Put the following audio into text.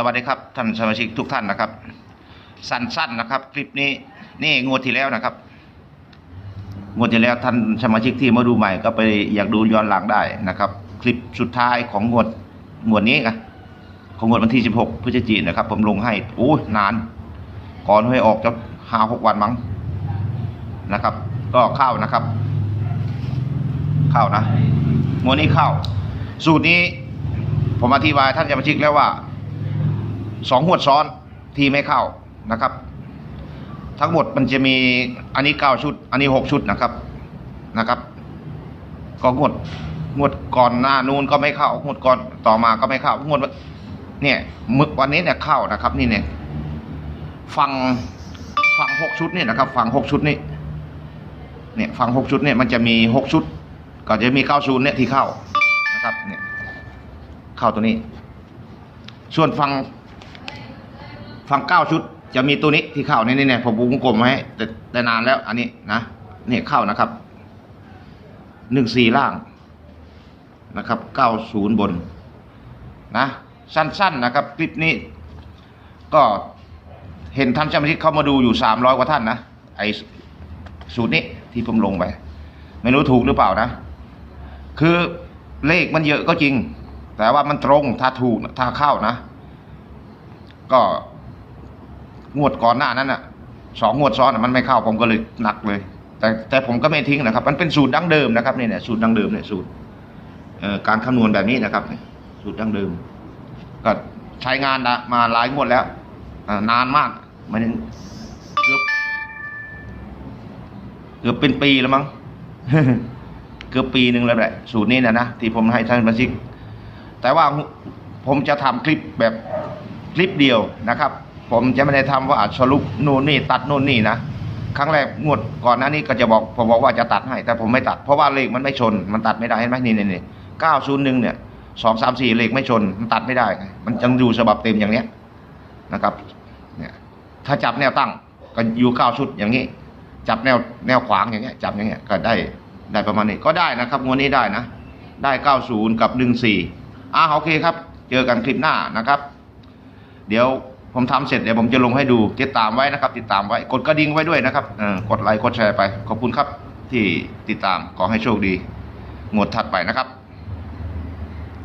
สวัสดีครับท่านสมาชิกทุกท่านนะครับ สั้นๆนะครับ คลิปนี้นี่งวดที่แล้วนะครับงวดที่แล้วท่านสมาชิกที่มาดูใหม่ก็ไปอยากดูย้อนหลังได้นะครับ คลิปสุดท้ายของงวดงวดนี้นะของงวดวันที่ 16พฤศจิกายนนะครับ ผมลงให้โอ้ยนาน ก่อนให้ออกจะห้าหกวันมั้งนะครับ ก็เข้านะครับ เข้านะงวดนี้เข้า สูตรนี้ผมอธิบายท่านสมาชิกแล้วว่า สองหวดซ้อนที่ไม่เข้านะครับ ทั้งหมดมันจะมีอันนี้เก้าชุด อันนี้หกชุดนะครับนะครับก็งวดงวดก่อนหน้านู้นก็ไม่เข้างวดก่อนต่อมาก็ไม่เข้างวดเนี่ยมึกวันนี้เนี่ยเข้านะครับ นี่เนี่ยฟังฟังหกชุดเนี่ยนะครับฟังหกชุดนี่เนี่ยฟังหกชุดเนี่ยมันจะมีหกชุด ก็จะมีเก้าศูนย์เนี่ยที่เข้านะครับเนี่ยเข้าตัวนี้ ส่วนฟัง ฟังเก้าชุด จะมีตัวนี้ที่เข้านี่นี่เนี่ยผมวงกลมไว้แต่แต่นานแล้ว อันนี้นะเนี่ยเข้านะครับหนึ่งสี่ล่างนะครับเก้าศูนย์บนนะสั้นๆนะครับ คลิปนี้ ก็เห็นท่านสมาชิกเข้ามาดูอยู่สามร้อยกว่าท่านนะไอสูตรนี้ที่ผมลงไป ไม่รู้ถูกหรือเปล่านะ คือเลขมันเยอะก็จริง แต่ว่ามันตรงถ้าถูกถ้าเข้านะ ก็ งวดก่อนหน้านั้นอะสองงวดซ้อนมันไม่เข้าผมก็เลยหนักเลย แต่แต่ผมก็ไม่ทิ้งนะครับ มันเป็นสูตรดั้งเดิมนะครับเนี่ยเนี่ยสูตรดั้งเดิมเนี่ยสูตรเอ่อการคำนวณแบบนี้นะครับ สูตรดั้งเดิม ก็ใช้งานมาหลายงวดแล้วนานมากมันเกือบเกือบเป็นปีแล้วมั้งเกือบปีหนึ่งแล้วแหละสูตรนี้นะนะที่ผมให้ท่านมาชิก แต่ว่าผมจะทำคลิปแบบคลิปเดียวนะครับ ผมจะไม่ได้ทำว่าสรุปนู่นนี่ตัดนู่นนี่นะครั้งแรกงวดก่อนหน้านี้ก็จะบอกผมบอกว่าจะตัดให้ แต่ผมไม่ตัดเพราะว่าเลขมันไม่ชน มันตัดไม่ได้เห็นไหมนี่นี่นี่เก้าศูนย์หนึ่งเนี่ยสองสามสี่เลขไม่ชน มันตัดไม่ได้ มันยังอยู่ฉบับเต็มอย่างเนี้ยนะครับเนี่ยถ้าจับแนวตั้งก็อยู่เก้าชุดอย่างนี้ จับแนวแนวขวางอย่างเงี้ยจับอย่างเงี้ยก็ได้ได้ประมาณนี้ก็ได้นะครับงวดนี้ได้นะ ได้เก้าศูนย์กับหนึ่งสี่อ่าโอเคครับ เจอกันคลิปหน้านะครับ เดี๋ยว ผมทำเสร็จเดี๋ยวผมจะลงให้ดูติดตามไว้นะครับ ติดตามไว้กดกระดิ่งไว้ด้วยนะครับกดไลค์กดแชร์ไปขอบคุณครับที่ติดตามขอให้โชคดีงวดถัดไปนะครับ